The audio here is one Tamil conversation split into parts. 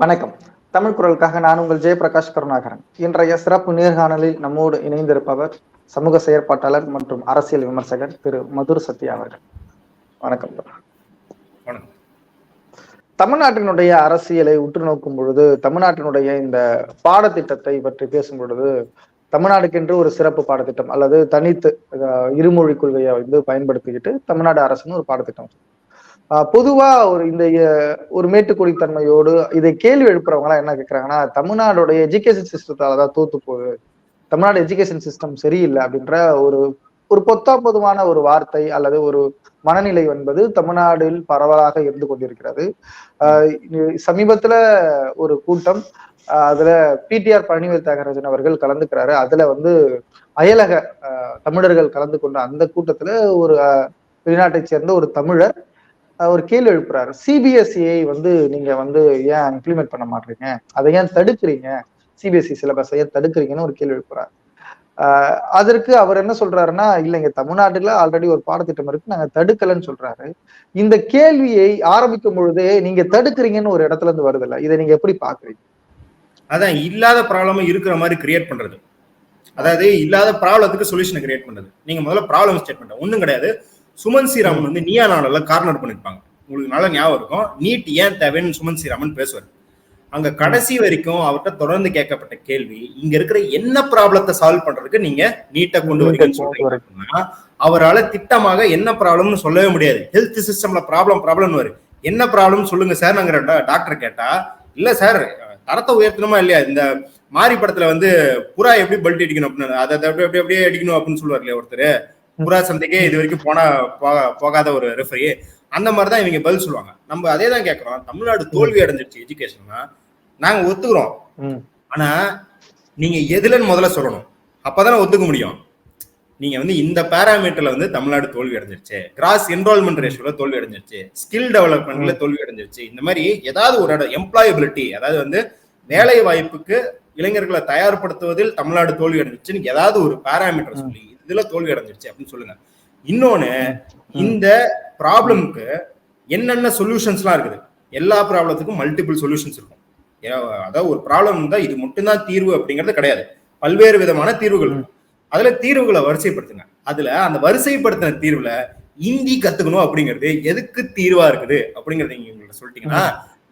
வணக்கம். தமிழ் குரலுக்காக நான் உங்கள் ஜெயபிரகாஷ் கருணாகரன். இன்றைய சிறப்பு நேர்காணலில் நம்மோடு இணைந்திருப்பவர் சமூக செயற்பாட்டாளர் மற்றும் அரசியல் விமர்சகர் திரு மதுர் சத்யா அவர்கள். வணக்கம். தமிழ்நாட்டினுடைய அரசியலை உற்று நோக்கும் பொழுது தமிழ்நாட்டினுடைய இந்த பாடத்திட்டத்தை பற்றி பேசும் பொழுது தமிழ்நாடுக்கென்று ஒரு சிறப்பு பாடத்திட்டம் அல்லது தனித்து இருமொழி கொள்கையை வந்து பயன்படுத்திக்கிட்டு தமிழ்நாடு அரசுன்னு ஒரு பாடத்திட்டம். பொதுவா ஒரு இந்த ஒரு மேட்டுக்குடி தன்மையோடு இதை கேள்வி எழுப்புறவங்க எல்லாம் என்ன கேக்குறாங்கன்னா தமிழ்நாடோட எஜுகேஷன் சிஸ்டத்தால தான் தோத்து போகுது. தமிழ்நாடு எஜுகேஷன் சிஸ்டம் சரியில்லை அப்படின்ற ஒரு ஒரு பொத்தா பொதுவான ஒரு வார்த்தை அல்லது ஒரு மனநிலை என்பது தமிழ்நாட்டில் பரவலாக இருந்து கொண்டிருக்கிறது. ஆஹ் சமீபத்துல ஒரு கூட்டம் அதுல பிடிஆர் பழனிவேல் தியாகராஜன் அவர்கள் கலந்துக்கிறாரு. அதுல வந்து அயலக தமிழர்கள் கலந்து கொண்ட அந்த கூட்டத்துல ஒரு வெளிநாட்டை சேர்ந்த ஒரு தமிழர் ஒரு கேள்வி எழுப்புறாரு. சிபிஎஸ்சியை வந்து நீங்க வந்து ஏன் இம்ப்ளிமெண்ட் பண்ண மாட்டீங்க? அதை ஏன் தடுக்கிறீங்க? சிபிஎஸ்இ சிலபஸை ஏன் தடுக்கிறீங்கன்னு ஒரு கேள்வி எழுப்புறாரு. ஆஹ் அதற்கு அவர் என்ன சொல்றாருன்னா இல்லைங்க தமிழ்நாட்டுல ஆல்ரெடி ஒரு பாடத்திட்டம் இருக்கு நாங்க தடுக்கலன்னு சொல்றாரு. இந்த கேள்வியை ஆரம்பிக்கும் பொழுதே நீங்க தடுக்கிறீங்கன்னு ஒரு இடத்துல இருந்து வருதுல்ல இதை நீங்க எப்படி பாக்குறீங்க அதான் இல்லாத ப்ராப்ளம் இருக்கிற மாதிரி கிரியேட் பண்றது. அதாவது இல்லாத ப்ராப்ளத்துக்கு சொல்யூஷனை கிரியேட் பண்றது. நீங்க முதல்ல ப்ராப்ளம் ஸ்டேட்மெண்ட் ஒண்ணும் கிடையாது. சுமன் ஸ்ரீராமன் வந்து நீயா நாடல கார்னர் பண்ணிருப்பாங்க. உங்களுக்கு நல்ல ஞாபகம் இருக்கும். நீட் ஏன் தேவைன்னு சுமன் ஸ்ரீராமன் பேசுவார். அங்க கடைசி வரைக்கும் அவர்கிட்ட தொடர்ந்து கேட்கப்பட்ட கேள்வி இங்க இருக்கிற என்ன ப்ராப்ளத்தை சால்வ் பண்றதுக்கு நீங்க நீட்டை கொண்டு வரீங்கன்னு சொல்றீங்க. அப்படின்னா, அவரால திட்டமாக என்ன ப்ராப்ளம்னு சொல்லவே முடியாது. ஹெல்த் சிஸ்டம்ல ப்ராப்ளம் ப்ராப்ளம் வரும் என்ன ப்ராப்ளம் சொல்லுங்க சார் நாங்க டாக்டர் கேட்டா இல்ல சார் தரத்தை உயர்த்தணுமா இல்லையா? இந்த மாரி படத்துல வந்து புறா எப்படி பல்ட் அடிக்கணும்? அப்படின்னு அதை அப்படி அப்படி அப்படியே அடிக்கணும் அப்படின்னு சொல்லுவார் இல்லையா ஒருத்தர். புறா சந்தைக்கே இது வரைக்கும் போனா போக- போகாத ஒரு ரெஃபரி அந்த மாதிரி தான் இவங்க பதில் சொல்லுவாங்க. நம்ம அதே தான் கேட்கறோம் தமிழ்நாடு தோல்வி அடைஞ்சிருச்சு எஜுகேஷன்னா நாங்க ஒத்துக்கிறோம். ஆனா நீங்க எதுலன்னு முதல்ல சொல்லணும். அப்பதானே ஒத்துக்க முடியும். நீங்க வந்து இந்த பேராமீட்டர்ல வந்து தமிழ்நாடு தோல்வி அடைஞ்சிருச்சு. கிராஸ் என்ரோல்மெண்ட் ரேஷியோல தோல்வி அடைஞ்சிருச்சு. ஸ்கில் டெவலப்மெண்ட்ல தோல்வி அடைஞ்சிருச்சு. இந்த மாதிரி ஏதாவது ஒரு இடம் எம்ப்ளாயபிலிட்டி அதாவது வந்து வேலை வாய்ப்புக்கு இளைஞர்களை தயார்படுத்துவதில் தமிழ்நாடு தோல்வி அடைஞ்சிருச்சுன்னு ஏதாவது ஒரு பேராமீட்டர் சொல்லி இதுல தோல்வி அடைஞ்சிருச்சு அப்படின்னு சொல்லுங்க. இன்னொன்னு இந்த ப்ராப்ளம்க்கு என்னென்ன சொல்யூஷன்ஸ்லாம் இருக்குது? எல்லா ப்ராப்ளத்துக்கும் மல்டிபிள் சொல்யூஷன்ஸ் இருக்கும். அதாவது ஒரு ப்ராப்ளம் தான் இது மட்டும்தான் தீர்வு அப்படிங்கிறது கிடையாது. பல்வேறு விதமான தீர்வுகள் அதுல தீர்வுகளை வரிசைப்படுத்துங்க. அதுல அந்த வரிசைப்படுத்தின தீர்வுல இந்தி கத்துக்கணும் அப்படிங்கிறது எதுக்கு தீர்வா இருக்குது அப்படிங்கறத நீங்க உங்கள்ட்ட சொல்லிட்டீங்கன்னா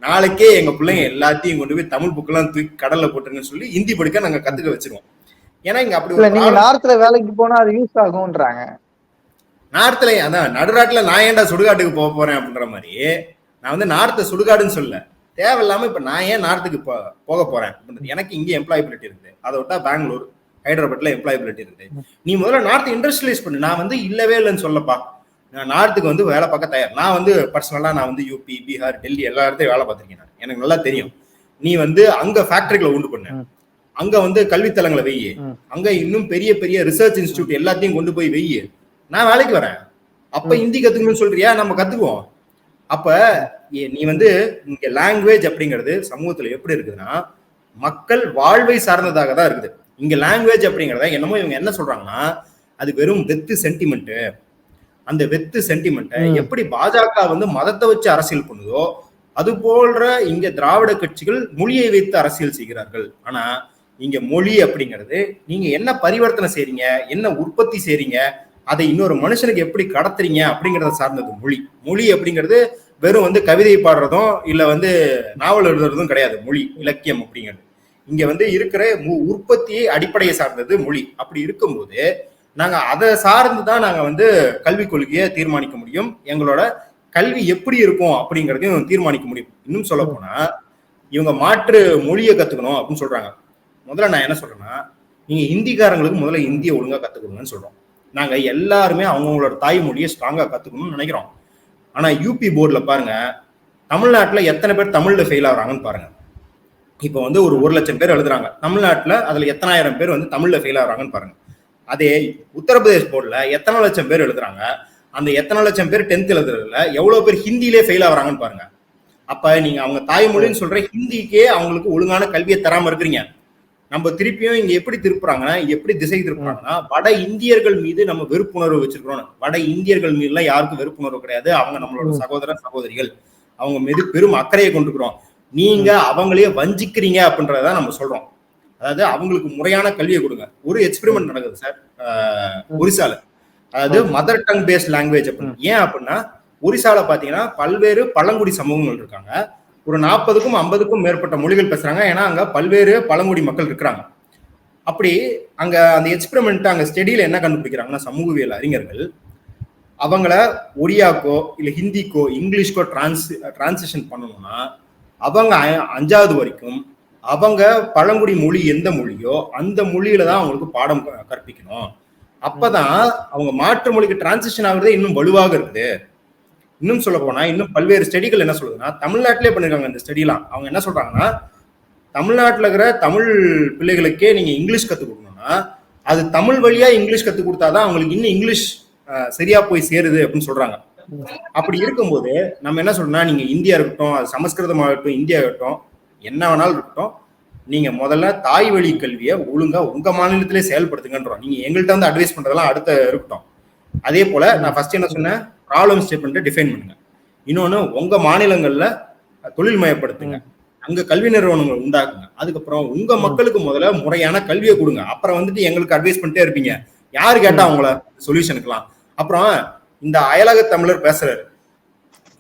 நாளைக்கே எங்க பிள்ளைங்க எல்லாத்தையும் கொண்டு போய் தமிழ் புக்கெல்லாம் தூக்கி கடல்ல போட்டுருங்கன்னு சொல்லி இந்தி படிக்க நாங்க கத்துக்க வச்சிருவோம். ஏன்னா இங்க அப்படி நீங்க நார்த்ல வேலைக்கு போனா அது யூஸ் ஆகும்ன்றாங்க. நார்த்ல அதான் நடுநாட்டுல நான் ஏன்டா சுடுகாட்டுக்கு போக போறேன் அப்படின்ற மாதிரி நான் வந்து நார்த்த சுடுகாடுன்னு சொல்ல தேவையில்லாம இப்ப நான் ஏன் நார்த்துக்கு போக போறேன் எனக்கு இங்க எம்ப்ளாயபிலிட்டி இருக்குது. அதை விட்டா பெங்களூர் ஹைதராபாத்ல எம்ப்ளாயபிலிட்டி இருக்குது. நீ முதல்ல நார்த் இண்டஸ்ட்ரியலைஸ் பண்ணு. நான் வந்து இல்லவே இல்லைன்னு சொல்லப்பா. நான் நார்த்துக்கு வந்து வேலை பார்க்க தயார். நான் வந்து பர்சனலா நான் வந்து யூபி பீகார் டெல்லி எல்லா இடத்தையும் வேலை பார்த்திருக்கேன் எனக்கு நல்லா தெரியும். நீ வந்து அங்க ஃபேக்டரிகளை உண்டு பண்ணு. அங்க வந்து கல்வித்தலங்களை வெய்யு. அங்க இன்னும் பெரிய பெரிய ரிசர்ச் இன்ஸ்டியூட் எல்லாத்தையும் கொண்டு போய் வெய்யு. நான் வேலைக்கு வரேன். அப்ப ஹிந்தி கத்துக்கணும்னு சொல்றியா? நம்ம கத்துக்குவோம். அப்ப நீ வந்து இங்க லாங்குவேஜ் அப்படிங்கிறது சமூகத்துல எப்படி இருக்குதுன்னா மக்கள் வாழ்வை சார்ந்ததாக தான் இருக்குது. இங்க லாங்குவேஜ் அப்படிங்கிறத என்னமோ இவங்க என்ன சொல்றாங்கன்னா அது வெறும் வெத்து சென்டிமெண்ட் அந்த வெத்து சென்டிமெண்ட்டை. எப்படி பாஜக வந்து மதத்தை வச்சு அரசியல் பண்ணுதோ அது போன்ற இங்க திராவிட கட்சிகள் மொழியை வைத்து அரசியல் செய்கிறார்கள். ஆனா இங்க மொழி அப்படிங்கிறது நீங்க என்ன பரிவர்த்தனை செய்றீங்க என்ன உற்பத்தி செய்றீங்க அதை இன்னொரு மனுஷனுக்கு எப்படி கடத்துறீங்க அப்படிங்கறத சார்ந்தது மொழி. மொழி அப்படிங்கிறது வெறும் வந்து கவிதை பாடுறதும் இல்ல வந்து நாவல் எழுதுறதும் கிடையாது. மொழி இலக்கியம் அப்படிங்கிறது. இங்க வந்து இருக்கிற மு- உற்பத்தியை அடிப்படையை சார்ந்தது மொழி. அப்படி இருக்கும்போது நாங்க அதை சார்ந்து தான் நாங்க வந்து கல்விக் கொள்கையை தீர்மானிக்க முடியும். எங்களோட கல்வி எப்படி இருக்கும் அப்படிங்கறதையும் தீர்மானிக்க முடியும். இன்னும் சொல்ல போனா இவங்க மாற்று மொழியை கத்துக்கணும் அப்படின்னு சொல்றாங்க. முதல்ல நான் என்ன சொல்றேன்னா நீங்க ஹிந்திக்காரங்களுக்கு முதல்ல இந்தியை ஒழுங்கா கத்துக்கணும்னு சொல்றோம். நாங்க எல்லாருமே அவங்கவுங்களோட தாய்மொழியை ஸ்ட்ராங்கா கத்துக்கணும்னு நினைக்கிறோம். ஆனா யூபி போர்டில் பாருங்க தமிழ்நாட்டில் எத்தனை பேர் தமிழ்ல ஃபெயில் ஆகுறாங்கன்னு பாருங்க. இப்போ வந்து ஒரு ஒரு லட்சம் பேர் எழுதுறாங்க. தமிழ்நாட்டில் அதுல எத்தனாயிரம் பேர் வந்து தமிழ்ல ஃபெயில் ஆகுறாங்கன்னு பாருங்க. அதே உத்தரப்பிரதேஷ் போர்டில் எத்தனை லட்சம் பேர் எழுதுறாங்க. அந்த எத்தனை லட்சம் பேர் டென்த் எழுதுறதுல எவ்வளவு பேர் ஹிந்திலே ஃபெயில் ஆகுறாங்கன்னு பாருங்க. அப்ப நீங்க அவங்க தாய்மொழின்னு சொல்ற ஹிந்திக்கே அவங்களுக்கு ஒழுங்கான கல்வியை தராம இருக்கிறீங்க. நம்ம திருப்பியும் இங்க எப்படி திருப்புறாங்கன்னா எப்படி திசை திருப்புறாங்கன்னா வட இந்தியர்கள் மீது நம்ம வெறுப்புணர்வு வச்சிருக்கிறோம். வட இந்தியர்கள் மீதுலாம் யாருக்கும் வெறுப்புணர்வு கிடையாது. அவங்க நம்மளோட சகோதர சகோதரிகள். அவங்க மீது பெரும் அக்கறையை கொண்டுக்கிறோம் நீங்க அவங்களையே வஞ்சிக்கிறீங்க அப்படின்றத நம்ம சொல்றோம். அதாவது அவங்களுக்கு முறையான கல்வியை கொடுங்க. ஒரு எக்ஸ்பெரிமெண்ட் நடக்குது சார். ஒரிசால. அதாவது மதர் டங் பேஸ்ட் லாங்குவேஜ் அப்படின்னு. ஏன் அப்படின்னா ஒரிசால பாத்தீங்கன்னா பல்வேறு பழங்குடி சமூகங்கள் இருக்காங்க. ஒரு நாற்பதுக்கும் ஐம்பதுக்கும் மேற்பட்ட மொழிகள் பேசுறாங்க. ஏன்னா அங்க பல்வேறு பழங்குடி மக்கள் இருக்கிறாங்க. அப்படி அங்க அந்த எக்ஸ்பெரிமெண்ட் அங்க ஸ்டடியில என்ன கண்டுபிடிக்கிறாங்கன்னா சமூகவியல் அறிஞர்கள் அவங்கள ஒடியாக்கோ இல்ல ஹிந்திக்கோ இங்கிலீஷ்க்கோ டிரான்ஸ் டிரான்ஸ்லேஷன் பண்ணணும்னா அவங்க அஞ்சாவது வரைக்கும் அவங்க பழங்குடி மொழி எந்த மொழியோ அந்த மொழியில தான் அவங்களுக்கு பாடம் க- கற்பிக்கணும். அப்பதான் அவங்க மாற்று மொழிக்கு டிரான்சிஷன் ஆகுறதே இன்னும் வலுவாக இருக்குது. இன்னும் சொல்ல போனா இன்னும் பல்வேறு ஸ்டடிகள் என்ன சொல்லுதுன்னா தமிழ்நாட்டிலே பண்ணிருக்காங்க இந்த ஸ்டடிலாம் அவங்க என்ன சொல்றாங்கன்னா தமிழ்நாட்டில் இருக்கிற தமிழ் பிள்ளைகளுக்கே நீங்க இங்கிலீஷ் கற்றுக் கொடுக்கணும்னா அது தமிழ் வழியா இங்கிலீஷ் கற்றுக் கொடுத்தாதான் அவங்களுக்கு இன்னும் இங்கிலீஷ் சரியா போய் சேருது அப்படின்னு சொல்றாங்க. அப்படி இருக்கும்போது நம்ம என்ன சொல்றோம்னா நீங்க இந்தியா இருக்கட்டும் அது சமஸ்கிருதம் ஆகட்டும் இந்தியா ஆகட்டும் என்ன வேணாலும் இருக்கட்டும் நீங்க முதல்ல தாய் வழி கல்வியை ஒழுங்கா உங்க மாநிலத்திலே செயல்படுத்துங்கன்றோம். நீங்க எங்கள்கிட்ட வந்து அட்வைஸ் பண்றதெல்லாம் அடுத்த இருக்கட்டும். அதே போல நான் ஃபர்ஸ்ட் என்ன சொன்னேன்? ப்ராப்ளம் ஸ்டேட்மெண்ட்டை டிஃபைன் பண்ணுங்க. இன்னொன்னு உங்க மாநிலங்கள்ல தொழில் மயப்படுத்துங்க. அங்க கல்வி நிறுவனங்கள் உண்டாக்குங்க. அதுக்கப்புறம் உங்க மக்களுக்கு முதல்ல முறையான கல்வியை கொடுங்க. அப்புறம் வந்துட்டு எங்களுக்கு அட்வைஸ் பண்ணிட்டே இருப்பீங்க. யாரு கேட்டா அவங்கள சொல்யூஷனுக்கலாம் அப்புறம் இந்த அயலக தமிழர் பேசுறாரு.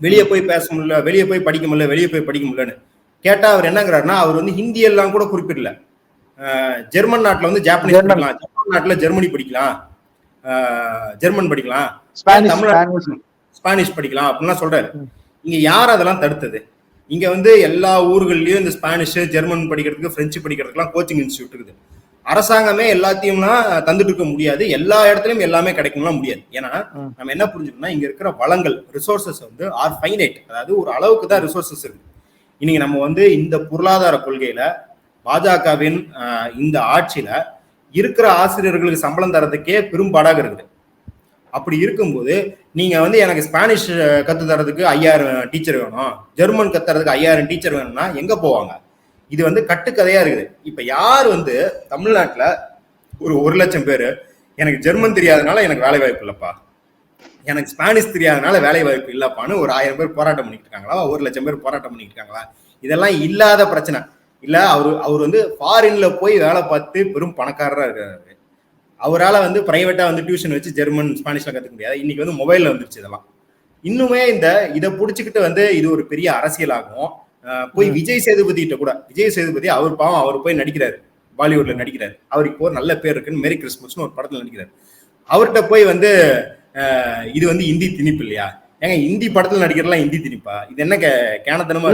வெளியே போய் பேச முடியல வெளியே போய் படிக்க முடியல வெளியே போய் படிக்க முடியலன்னு. கேட்டா அவர் என்னங்கிறாருன்னா அவர் வந்து ஹிந்தி எல்லாம் கூட குறிப்பிடல. ஜெர்மன் நாட்டுல வந்து ஜாப்பனீஸ். படிக்கலாம். ஜப்பான் நாட்டுல ஜெர்மனி படிக்கலாம். ஜெர்மன் படிக்கலாம். Spanish Tamil Nadu- Spanish. படிக்கலாம் அப்படின்லாம் சொல்றாரு. இங்க யார் அதெல்லாம் தடுத்தது? இங்க வந்து எல்லா ஊர்கள்லயும் இந்த ஸ்பானிஷ் ஜெர்மன் படிக்கிறதுக்கு பிரெஞ்சு படிக்கிறதுக்குலாம் கோச்சிங் இன்ஸ்டியூட் இருக்குது. அரசாங்கமே எல்லாத்தையும்லாம் தந்துட்டு இருக்க முடியாது. எல்லா இடத்துலயும் எல்லாமே கிடைக்கும்லாம் முடியாது. ஏன்னா. நம்ம என்ன புரிஞ்சுக்கணும்னா இங்க இருக்கிற வளங்கள் ரிசோர்சஸ் வந்து ஆர் ஃபைனைட் அதாவது ஒரு அளவுக்கு தான் ரிசோர்சஸ் இருக்கு. இன்னைக்கு நம்ம வந்து இந்த பொருளாதார கொள்கையில பாஜகவின் இந்த ஆட்சியில இருக்கிற ஆசிரியர்களுக்கு சம்பளம் தரதுக்கே பெரும்பாடாக இருக்குது. அப்படி இருக்கும்போது நீங்க வந்து எனக்கு ஸ்பானிஷ் கத்து தரதுக்கு ஐயாயிரம் டீச்சர் வேணும். ஜெர்மன் கத்துறதுக்கு ஐயாயிரம் டீச்சர் வேணும்னா எங்க போவாங்க? இது வந்து கட்டுக்கதையா இருக்குது. இப்ப யார் வந்து தமிழ்நாட்டுல ஒரு ஒரு லட்சம் பேர் எனக்கு ஜெர்மன் தெரியாதனால எனக்கு வேலை வாய்ப்பு இல்லப்பா. எனக்கு ஸ்பானிஷ் தெரியாதனால வேலை வாய்ப்பு இல்லப்பான்னு ஒரு ஆயிரம் பேர் போராட்டம் பண்ணிட்டு இருக்காங்களா? ஒரு லட்சம் பேர் போராட்டம் பண்ணிட்டு இருக்காங்களா? இதெல்லாம் இல்லாத பிரச்சனை. இல்ல அவரு அவர் வந்து ஃபாரின்ல போய் வேலை பார்த்து பெரும் பணக்காரரா இருக்காரு அவரால் வந்து பிரைவேட்டா வந்து டியூஷன் வச்சு ஜெர்மன் ஸ்பானிஷ்ல கத்துக்க முடியாது. இன்னைக்கு வந்து மொபைல்ல வந்துருச்சு இதெல்லாம். இன்னுமே இந்த இதை புடிச்சுக்கிட்டு வந்து இது ஒரு பெரிய அரசியலாகும் போய் விஜய் சேதுபதி கிட்ட கூட விஜய் சேதுபதி அவர் பாவம் அவர் போய் நடிக்கிறாரு. பாலிவுட்ல நடிக்கிறாரு. அவருக்கு இப்போ ஒரு நல்ல பேர் இருக்குன்னு மேரி கிறிஸ்மஸ்னு ஒரு படத்துல நடிக்கிறாரு. அவர்கிட்ட போய் வந்து இது வந்து இந்தி திணிப்பு இல்லையா? ஏங்க இந்தி படத்துல நடிக்கிறதுலாம் இந்தி திணிப்பா? இது என்ன கேனத்தனமா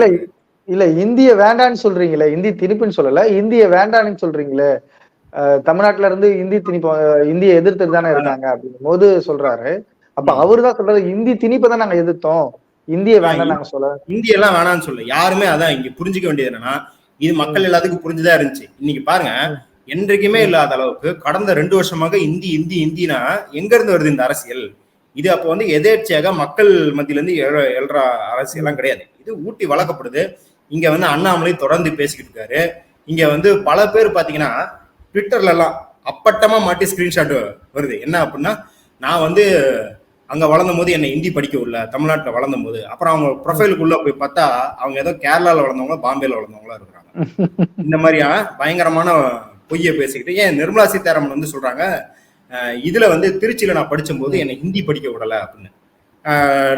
இல்ல இந்திய வேண்டான்னு சொல்றீங்களே இந்தி திணிப்புன்னு சொல்லல இந்திய வேண்டான்னு சொல்றீங்களே தமிழ்நாட்டுல இருந்து இந்தி திணிப்பு இந்தியை எதிர்த்துட்டு தானே இருக்காங்க அப்படிங்கும் போது சொல்றாரு. அப்ப அவருதான் சொல்றாரு இந்தி திணிப்பை தான் நாங்க எதிர்த்தோம் இந்திய வேண்டாம் நாங்க சொல்ல இந்தி எல்லாம் வேணாம்னு சொல்ல யாருமே அதான் இங்க புரிஞ்சுக்க வேண்டியது என்னன்னா இது மக்கள் எல்லாத்துக்கும் புரிஞ்சுதான் இருந்துச்சு. இன்னைக்கு பாருங்க என்றைக்குமே இல்லாத அளவுக்கு கடந்த ரெண்டு வருஷமாக இந்தி இந்தி இந்தினா எங்க இருந்து வருது இந்த அரசியல்? இது அப்போ வந்து எதேர்ச்சியாக மக்கள் மத்தியில இருந்து எழ- எழுற அரசியல்லாம் கிடையாது. இது ஊட்டி வளர்க்கப்படுது. இங்க வந்து அண்ணாமலை தொடர்ந்து பேசிக்கிட்டு இருக்காரு. இங்க வந்து பல பேர் பாத்தீங்கன்னா ட்விட்டர்ல எல்லாம் அப்பட்டமா மாட்டி ஸ்கிரீன்ஷாட் வருது. என்ன அப்படின்னா நான் வந்து அங்க வளர்ந்த போது என்னை ஹிந்தி படிக்க விடல தமிழ்நாட்டுல வளர்ந்த போது அப்புறம் அவங்க ப்ரொஃபைலுக்குள்ள போய் பார்த்தா அவங்க ஏதோ கேரளால வளர்ந்தவங்க பாம்பேல வளர்ந்தவங்களா இருக்கிறாங்க இந்த மாதிரியா பயங்கரமான பொய்யை பேசிக்கிட்டு ஏன் நிர்மலா சீதாராமன் வந்து சொல்றாங்க இதுல வந்து திருச்சியில நான் படிச்சபோது என்னை ஹிந்தி படிக்க விடல அப்படின்னு.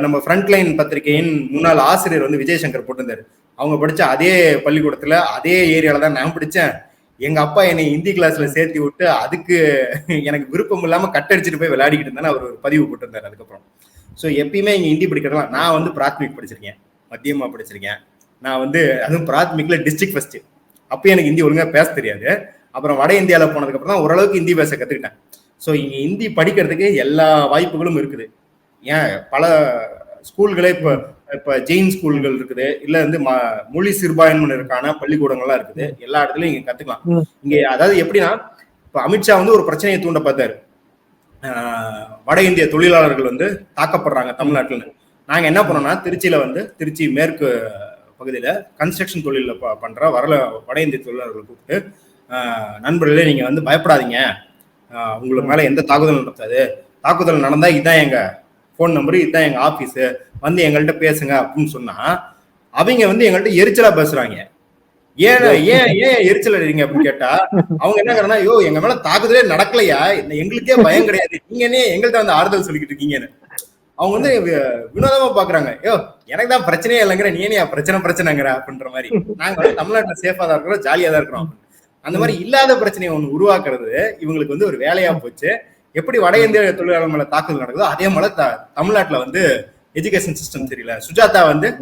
நம்ம ஃப்ரண்ட்லைன் பத்திரிகையின் முன்னாள் ஆசிரியர் வந்து விஜயசங்கர் போட்டிருந்தாரு. அவங்க படித்த அதே பள்ளிக்கூடத்தில் அதே ஏரியாவில் தான் நான் படித்தேன் எங்கள் அப்பா என்னை ஹிந்தி கிளாஸில் சேர்த்து விட்டு அதுக்கு எனக்கு விருப்பம் இல்லாமல் கட்டடிச்சிட்டு போய் விளையாடிக்கிட்டு இருந்தேன்னு அவர் ஒரு பதிவு போட்டிருந்தார் அதுக்கப்புறம். ஸோ எப்பயுமே இங்கே ஹிந்தி படிக்கிறதுலாம் நான் வந்து பிராத்மிக் படிச்சிருக்கேன். மத்தியமாக படிச்சிருக்கேன். நான் வந்து அதுவும் பிராத்மிக்கில் டிஸ்ட்ரிக்ட் ஃபஸ்ட்டு அப்போ எனக்கு ஹிந்தி ஒழுங்காக பேச தெரியாது. அப்புறம் வட இந்தியாவில் போனதுக்கப்புறம் தான் ஓரளவுக்கு ஹிந்தி பேச கற்றுக்கிட்டேன் ஸோ இங்கே ஹிந்தி படிக்கிறதுக்கு எல்லா வாய்ப்புகளும் இருக்குது. ஏன் பல ஸ்கூல்களே இப்போ இப்போ ஜெயின் ஸ்கூல்கள் இருக்குது. இல்ல வந்து மொழி சிறுபான்மையினருக்கான பள்ளிக்கூடங்கள்லாம் இருக்குது. எல்லா இடத்துலயும் இங்க கத்துக்கலாம். இங்க அதாவது எப்படின்னா இப்போ அமித்ஷா வந்து ஒரு பிரச்சனையை தூண்ட பார்த்தாரு. வட இந்திய தொழிலாளர்கள் வந்து தாக்கப்படுறாங்க தமிழ்நாட்டுல நாங்க என்ன பண்ணோம்னா திருச்சியில வந்து திருச்சி மேற்கு பகுதியில கன்ஸ்ட்ரக்ஷன் தொழில பண்ற வரல வட இந்திய தொழிலாளர்களை கூப்பிட்டு நண்பர்களே நீங்க வந்து பயப்படாதீங்க. உங்களுக்கு மேல எந்த தாக்குதலும் நடத்தாது தாக்குதல் நடந்தா இதுதான் எங்க ஃபோன் நம்பர் இதுதான் எங்க ஆபீஸ் வந்து எங்கள்கிட்ட பேசுங்க அப்படின்னு சொன்னா அவங்க வந்து எங்கள்கிட்ட எரிச்சலா பேசுறாங்க. ஏன் ஏன் ஏன் எரிச்சல் அடிறீங்க அப்படின்னு கேட்டா அவங்க என்ன ஐயோ எங்க மேல தாக்குதலே நடக்கலையா? எங்களுக்கே பயம் கிடையாது. நீங்க என்ன எங்கள்கிட்ட வந்து ஆறுதல் சொல்லிக்கிட்டு இருக்கீங்கன்னு. அவங்க வந்து வினோதமா பாக்குறாங்க. ஐயோ எனக்கு தான் பிரச்சனையே இல்லைங்கிற நீ ஏன் பிரச்சனை பிரச்சனைங்கிற அப்படின்ற மாதிரி. நாங்க வந்து தமிழ்நாட்டுல சேஃபா தான் இருக்கிறோம் ஜாலியா தான் இருக்கிறோம். அந்த மாதிரி இல்லாத பிரச்சனையை ஒண்ணு உருவாக்குறது இவங்களுக்கு வந்து ஒரு வேலையா போச்சு. எப்படி வட இந்திய தொழிலாளர் மேல தாக்குதல் நடக்குதோ அதே மாதிரி த- தமிழ்நாட்டுல வந்து எஜுகேஷன் சிஸ்டம் தெரியல. சுஜாதா வந்து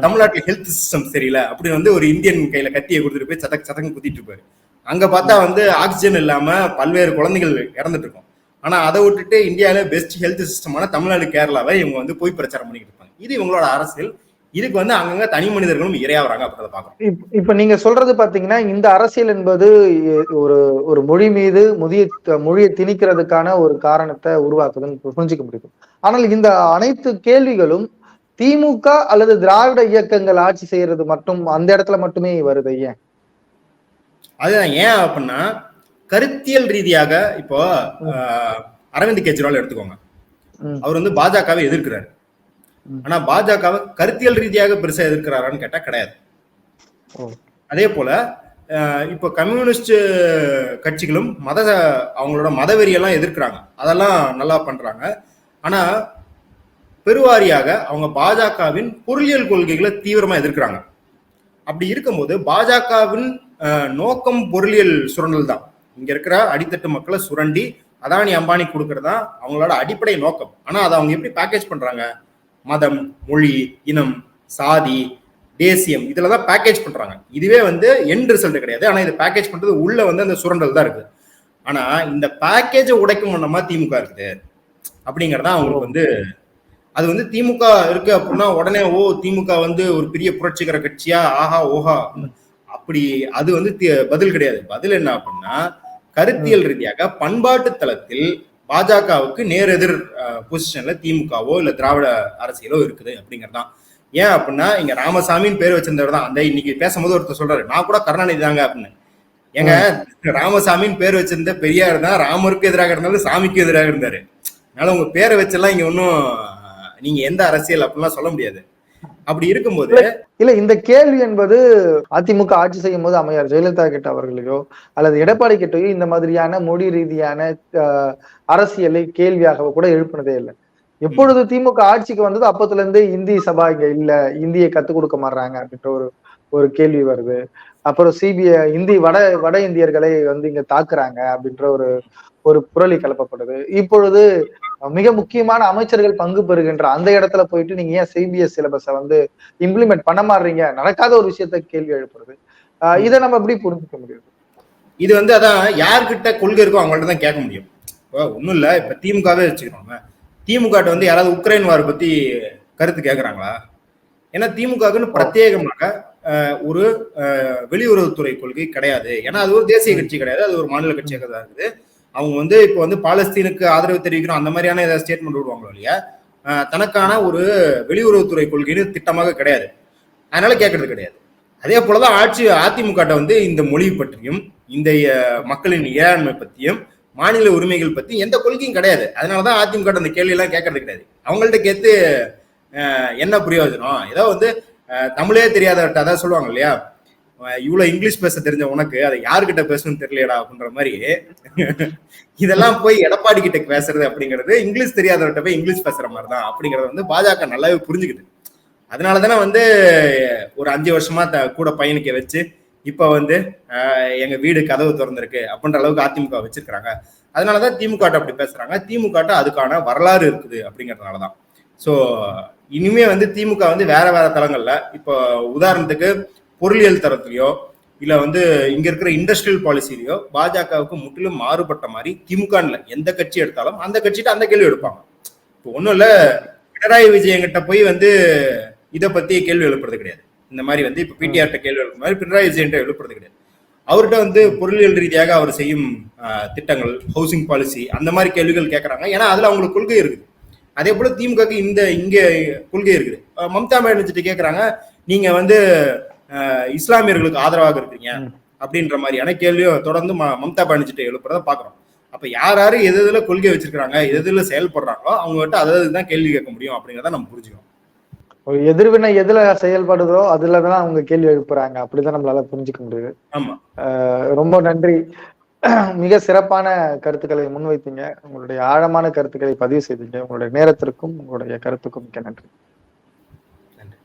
தமிழ்நாட்டுல ஹெல்த் சிஸ்டம் தெரியல. அப்படின்னு வந்து ஒரு இந்தியன் கையில கத்தியை கொடுத்துட்டு போய் சதக் சதங்க குத்திட்டு இருப்பாரு. அங்க பார்த்தா வந்து ஆக்சிஜன் இல்லாம பல்வேறு குழந்தைகள் இறந்துட்டு இருக்கும். ஆனா அதை விட்டுட்டு இந்தியாவில பெஸ்ட் ஹெல்த் சிஸ்டமான தமிழ்நாடு கேரளாவை இவங்க வந்து போய் பிரச்சாரம் பண்ணிக்கிட்டு இருப்பாங்க. இது இவங்களோட அரசியல். இதுக்கு வந்து அங்கங்க தனி மனிதர்களும் இரையாவறாங்க அப்படின்றத பாக்குறோம் இப்- இப்ப நீங்க சொல்றது பாத்தீங்கன்னா இந்த அரசியல் என்பது ஒரு ஒரு மொழி மீது முதிய மொழியை திணிக்கிறதுக்கான ஒரு காரணத்தை உருவாக்குதுன்னு புரிஞ்சுக்க முடியும் ஆனால் இந்த அனைத்து கேள்விகளும் திமுக அல்லது திராவிட இயக்கங்கள் ஆட்சி செய்யறது மட்டும் அந்த இடத்துல மட்டுமே வருது ஏன்? அதுதான் ஏன் அப்படின்னா கருத்தியல் ரீதியாக இப்போ அரவிந்த் கெஜ்ரிவால் எடுத்துக்கோங்க. அவர் வந்து பாஜகவை எதிர்க்கிறாரு. ஆனா பாஜகவை கருத்தியல் ரீதியாக பெருசா எதிர்க்கிறாரான்னு கேட்டா கிடையாது. அதே போல இப்போ கம்யூனிஸ்ட் கட்சிகளும் மத அவங்களோட மதவெறியெல்லாம் எதிர்க்கிறாங்க. அதெல்லாம் நல்லா பண்றாங்க. ஆனா பெருவாரியாக அவங்க பாஜகவின் பொருளியல் கொள்கைகளை தீவிரமா எதிர்க்கிறாங்க. அப்படி இருக்கும்போது பாஜகவின் நோக்கம் பொருளியல் சுரண்டல் தான். இங்க இருக்கிற அடித்தட்டு மக்களை சுரண்டி அதானி அம்பானி கொடுக்கறதா அவங்களோட அடிப்படை நோக்கம். ஆனா அதை அவங்க எப்படி பேக்கேஜ் பண்றாங்க? மதம் மொழி இனம் சாதி தேசியம் இதுல தான் பேக்கேஜ் பண்றாங்க. இதுவே வந்து எண்ட் ரிசல்ட் கிடையாது. ஆனா இதை பேக்கேஜ் பண்றது உள்ள வந்து அந்த சுரண்டல் தான் இருக்கு. ஆனா இந்த பேக்கேஜை உடைக்கும் வண்ணமா திமுக இருக்குது. அப்படிங்கறதா அவங்களுக்கு வந்து அது வந்து திமுக இருக்கு அப்படின்னா உடனே ஓ திமுக வந்து ஒரு பெரிய புரட்சிகர கட்சியா ஆஹா ஓஹா. அப்படி அது வந்து பதில் கிடையாது. பதில் என்ன அப்படின்னா கருத்தியல் ரீதியாக பண்பாட்டு தளத்தில் பாஜகவுக்கு நேரெதிர் பொசிஷன்ல திமுகவோ இல்ல திராவிட அரசியலோ இருக்குது அப்படிங்கறதுதான். ஏன் அப்படின்னா இங்க ராமசாமின்னு பேர் வச்சிருந்தவர் தான். அந்த இன்னைக்கு பேசும்போது ஒருத்தர் சொல்றாரு நான் கூட கருணாநிதி தாங்க அப்படின்னு. ஏங்க ராமசாமின்னு பேர் வச்சிருந்த பெரியார் தான் ராமருக்கு எதிராக இருந்தாலும் சாமிக்கு எதிராக இருந்தாரு. அதனால உங்க பேரை வச்செல்லாம் இங்க ஒன்றும் நீங்க எந்த அரசியல் அப்படிலாம் சொல்ல முடியாது. அப்படி இருக்கும்போது இல்ல இந்த கேள்வி என்பது அதிமுக ஆட்சி செய்யும் போது அமையார் ஜெயலலிதா கிட்ட அவர்களையோ அல்லது எடப்பாடி கிட்டயோ இந்த மாதிரியான மொழி ரீதியான அஹ், அரசியலை கேள்வியாக கூட எழுப்பினதே இல்லை. எப்பொழுது திமுக ஆட்சிக்கு வந்தது அப்பத்துல இருந்து இந்தி சபா இங்க இல்ல இந்தியை கத்துக் கொடுக்க மாட்றாங்க அப்படின்ற ஒரு ஒரு கேள்வி வருது. அப்புறம் சிபிஐ இந்தி வட வட இந்தியர்களை வந்து இங்க தாக்குறாங்க அப்படின்ற ஒரு ஒரு புரளி கிளப்பப்படுது இப்பொழுது மிக முக்கியமான அமைச்சர்கள் பங்கு பெறுகின்ற அந்த இடத்துல போயிட்டு நீங்க ஏன் சிபிஎஸ் சிலபஸை வந்து இம்ப்ளிமெண்ட் பண்ண மாட்டீங்க நடக்காத ஒரு விஷயத்த கேள்வி எழுப்புறது. இதை நம்ம எப்படி புரிஞ்சுக்க முடியும்? இது வந்து அதான் யார்கிட்ட கொள்கை இருக்கோ அவங்கள்ட்ட தான் கேட்க முடியும். இப்போ ஒன்றும் இல்லை இப்போ திமுகவே வச்சுக்கிறோங்க திமுக வந்து யாராவது உக்ரைன் வார் பத்தி கருத்து கேட்குறாங்களா ஏன்னா திமுகவுக்குன்னு பிரத்யேகமாக ஒரு அஹ், வெளியுறவுத்துறை கொள்கை கிடையாது. ஏன்னா அது ஒரு தேசிய கட்சி கிடையாது அது ஒரு மாநில கட்சியாக தான் இருக்குது. அவங்க வந்து இப்போ வந்து பாலஸ்தீனுக்கு ஆதரவு தெரிவிக்கிறோம் அந்த மாதிரியான ஏதாவது ஸ்டேட்மெண்ட் விடுவாங்களோ இல்லையா? தனக்கான ஒரு வெளியுறவுத்துறை கொள்கைன்னு திட்டமாக கிடையாது. அதனால கேட்கறது கிடையாது. அதே போலதான் ஆட்சி அதிமுக வந்து இந்த மொழி பற்றியும் இந்த மக்களின் இயலாண்மை பற்றியும் மாநில உரிமைகள் பற்றி எந்த கொள்கையும் கிடையாது. அதனாலதான் அதிமுக அந்த கேள்வியெல்லாம் கேட்கறது கிடையாது. அவங்கள்ட்ட கேத்து என்ன பிரயோஜனம் ஏதோ வந்து தமிழே தெரியாதவர்கிட்ட அதான் சொல்லுவாங்க இல்லையா? இவ்வளவு இங்கிலீஷ் பேச தெரிஞ்ச உனக்கு அதை யாருக்கிட்ட பேசணும்னு தெரியலடா அப்படின்ற மாதிரி இதெல்லாம் போய் எடப்பாடி கிட்ட பேசுறது அப்படிங்கிறது இங்கிலீஷ் தெரியாதவர்கிட்ட போய் இங்கிலீஷ் பேசுற மாதிரி தான் அப்படிங்கறத வந்து பாஜக நல்லாவே புரிஞ்சுக்கிட்டு அதனால தானே வந்து ஒரு அஞ்சு வருஷமா த- கூட பயணிக்க வச்சு இப்போ வந்து எங்க வீடு கதவு திறந்திருக்கு அப்படின்ற அளவுக்கு அதிமுக வச்சிருக்காங்க அதனாலதான் திமுக அப்படி பேசுறாங்க. திமுக அதுக்கான வரலாறு இருக்குது அப்படிங்கறதுனாலதான். ஸோ இனிமே வந்து திமுக வந்து வேற வேற தளங்கள்ல இப்போ உதாரணத்துக்கு பொருளியல் தரத்துலையோ இல்ல வந்து இங்க இருக்கிற இண்டஸ்ட்ரியல் பாலிசிலையோ பாஜகவுக்கு முற்றிலும் மாறுபட்ட மாதிரி திமுக எந்த கட்சி எடுத்தாலும் அந்த கட்சிட்டு அந்த கேள்வி எடுப்பாங்க. இப்போ ஒண்ணும் இல்ல பினராயி விஜயங்கிட்ட போய் வந்து இதை பத்தி கேள்வி எழுப்புறது கிடையாது. இந்த மாதிரி வந்து இப்ப பிடிஆர்ட்ட கேள்வி எழுப்புற மாதிரி பினராயி விஜயன் எழுப்புறது கிடையாது. அவர்கிட்ட வந்து பொருளியல் ரீதியாக அவர் செய்யும் திட்டங்கள் ஹவுசிங் பாலிசி அந்த மாதிரி கேள்விகள் கேட்கறாங்க ஏன்னா அதுல அவங்களுக்கு கொள்கை இருக்குது. அதே போல திமுகக்கு இந்த இங்க கொள்கை இருக்குது. மம்தா பானர்ஜிட்ட கேட்கறாங்க நீங்க வந்து இஸ்லாமியர்களுக்கு ஆதரவாக இருக்கீங்க ம். அப்படின்ற மாதிரியான கேள்வியும் தொடர்ந்து மம்தா பானர்ஜிட்ட எழுப்புறத பாக்குறோம் அப்ப யார் யாரு எது எதுல கொள்கை வச்சிருக்காங்க எது எதுல செயல்படுறாங்களோ அவங்க கிட்ட அதாவது தான் கேள்வி கேட்க முடியும் அப்படிங்கிறத நம்ம புரிஞ்சுக்கணும். எதிர்வினை எதுல செயல்படுதோ அதுலதான் அவங்க கேள்வி எழுப்புறாங்க. அப்படிதான் நம்மளால புரிஞ்சுக்க முடியுது. ஆமா. ரொம்ப நன்றி. மிக சிறப்பான கருத்துக்களை முன்வைத்தீங்க. உங்களுடைய ஆழமான கருத்துக்களை பதிவு செய்தீங்க. உங்களுடைய நேரத்திற்கும் உங்களுடைய கருத்துக்கும் மிக்க நன்றி. நன்றி.